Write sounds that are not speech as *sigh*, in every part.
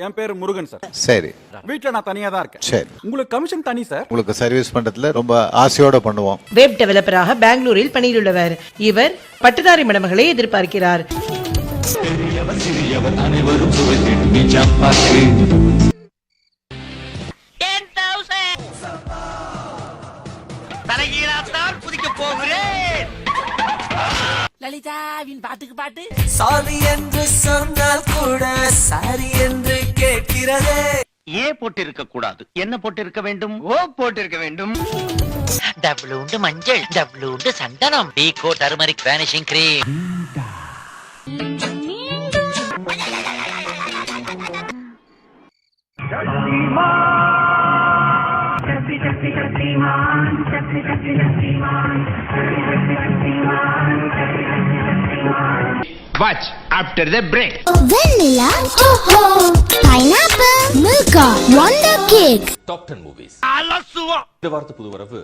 என் பேரு முருகன் சார். சரி. வீட்ல நான் தனியா தான் இருக்கேன். சரி. உங்களுக்கு கமிஷன் தனி சார். உங்களுக்கு சர்வீஸ் பண்றதுல ரொம்ப ஆசையோட பண்ணுவோம். வெப் டெவலப்பராக பெங்களூரில் பணியிலுள்ளவர். இவர் பட்டதாரி மணமகளை எதிர்பார்க்கிறார். தலைகீழாத்தான் குதிக்க போகிறேன். லலிதாவின் பாட்டுக்கு பாட்டு. சாரி என்று சொன்னால் கூட சாரி என்று கேட்கிறதே. ஏ போட்டு இருக்க கூடாது. என்ன போட்டு இருக்க வேண்டும்? ஓ போட்டு இருக்க வேண்டும் டபுளுண்டு மஞ்சள் டபுளுண்டு சந்தனம். Vicco turmeric vanishing cream watch after the break Vanilla, oh pineapple, Milka, Wonder Cake. Top ten movies அலசுவோம். இந்த வாரத்து புது வரவு.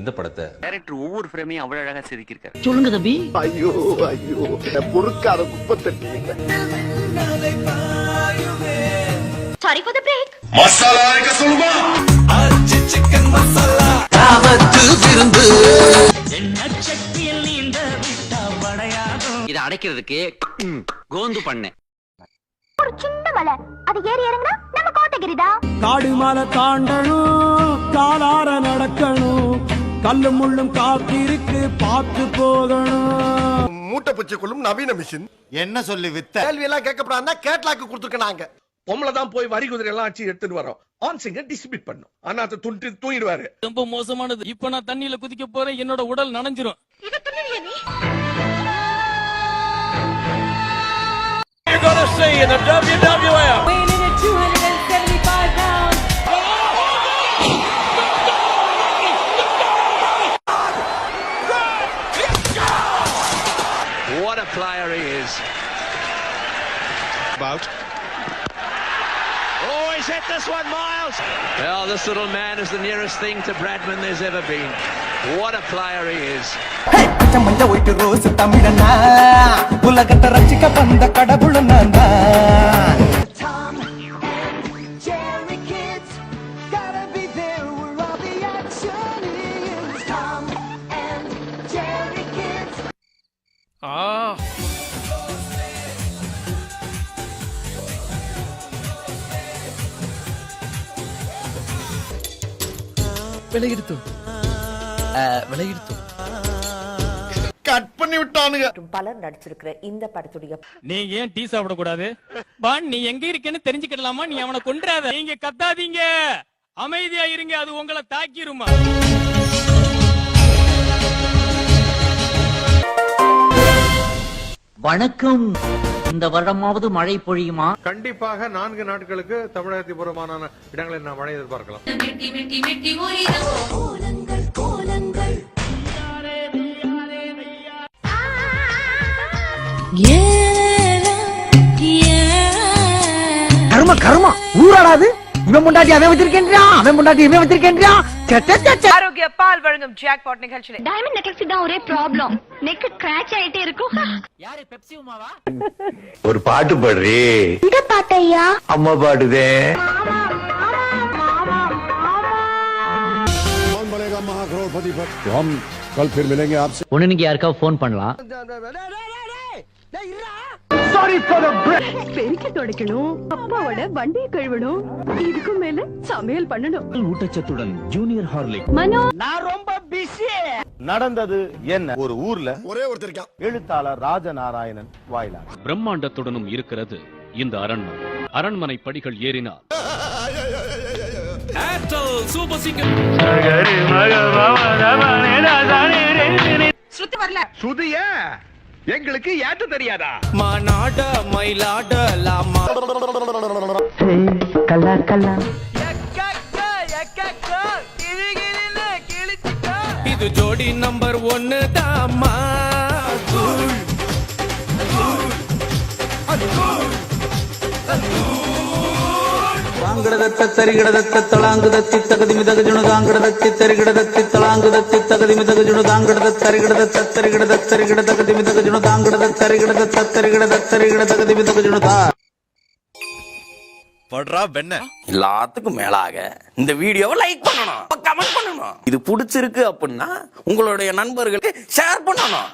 இந்த படத்தை டைரக்டர் ஒவ்வொரு ஃப்ரேமையும் அவ்வளவு அழகா செதுக்கியிருக்காரு சொல்லுங்க தம்பி. Sorry for the break. அரிசி சிக்கன் மசாலா. காமத்து விருந்து. இதை அடைக்கிறதுக்கு கோந்து பண்ணேன் ஒரு சின்ன மலை அது ஏறி இறங்கினா நம்ம கோத்தகிரிதா? காடு மலை தாண்டணும் காலார நடக்கணும். கல்லு முள்ளும் காத்திருக்கு பார்த்து போகணும். மூட்டை பூச்சி கொள்ளும் நவீன மிஷின். என்ன சொல்லி வித்த? கேள்வி எல்லாம் கேட்கப்படாதுன்னா கேட்லாக்கு கொடுத்துருக்க நாங்க. பொம்பளை தான் போய் வரி குதிரை எல்லாம் அடிச்சு எடுத்துட்டு வரோம். ஆன் சிங்க டிஸ்ட்ரிபியூட் பண்ணும். ஆனா அதை துண்டு தூங்கிடுவாரு. ரொம்ப மோசமானது. இப்ப நான் தண்ணியில குதிக்க போறேன். என்னோட உடல் நனைஞ்சிரும். What a player he is. About. Oh, he's hit this one, Miles. Well, this little man is the nearest thing to Bradman there's ever been. What a player he is. மஞ்ச ஒயிட்டு ரோஸ் தமிழனா உலகத்தை ரசிக்க வந்த கடவுள் நான் விலகிடுத்து விலகிடுத்து cut பண்ணி விட்டானுங்க. பலர் நடிச்சிருக்கிற இந்த படத்துடைய நீங்க ஏன் டீ சாப்பிட கூடாது பான் நீ எங்க இருக்கேன்னு தெரிஞ்சுக்கிடலாமா? நீ அவனை கொன்றாத. நீங்க கத்தாதீங்க. அமைதியா இருங்க. அது உங்களை தாக்கிருமா? வணக்கம். இந்த வருடமாவது மழை பொழியுமா? கண்டிப்பாக நான்கு நாட்களுக்கு தமிழகத்தை புறமான இடங்களில் நாம் மழை எதிர்பார்க்கலாம். கர்ம கர்மா. ஊராடாது? இவன் முண்டாட்டி அவன் வச்சிருக்கேன்றான். அவன் முண்டாட்டி இவன் வச்சிருக்கேன்றான். ஆரோக்கிய பால் வழங்கும் ஜாக்பாட் நிகழ்ச்சியில். டைமண்ட் நெக்லஸ் தான் ஒரே ப்ராப்ளம் நெக் கிராச் ஆயிட்டே இருக்கும். யாரு பெப்சி உமாவா? ஒரு பாட்டு பாடுறி. இந்த பாட்டையா அம்மா பாடுதே. ஒண்ணு நீங்க யாருக்கா போன் பண்ணலாம். பெருக்கி *laughs* துடைக்கணும். அப்பாவோட வண்டியை கழுவணும். இதுக்கு மேல சமையல் பண்ணணும். ஊட்டச்சத்துடன் ஜூனியர் ஹார்லிக். மனோ. நான் ரொம்ப பிஸி நடந்தது என்ன? ஒரு ஊர்ல ஒரே ஒருத்தர் இருக்கான். எழுத்தாளர் ராஜநாராயணன் வாயிலாக. பிரம்மாண்டத்துடனும் இருக்கிறது இந்த அரண்மனை. அரண்மனை படிகள் ஏறினால். ஏர்டெல் சூப்பர் சீக்கிரம் ஸ்ருதி வரல. சுதிய? எங்களுக்கு ஏற்ற தெரியாதா? மாநாட மயிலாடலாமா? கல்லா கல்லா இது ஜோடி நம்பர் ஒன்னு தாமா வாங்க தாங்கிடதத்த தரிகிடதத்த தளாங்குதத்தி தகுதி மிதகு ஜுணு தாங்கிடதத்தி தரிகிடதத்தி தளாங்குதத்தி தகுதி மிதகு ஜுணு தாங்கிடத தரிகிடத தரிகிட தகுதி மிதகு ஜுணு தாங்கிடத தரிகிடத தரிகிட தகுதி மிதகு ஜுணு தா படுறா பெண்ண எல்லாத்துக்கும் மேலாக இந்த வீடியோவை லைக் பண்ணணும். கமெண்ட் பண்ணணும். இது பிடிச்சிருக்கு அப்படின்னா உங்களுடைய நண்பர்களுக்கு ஷேர் பண்ணணும்.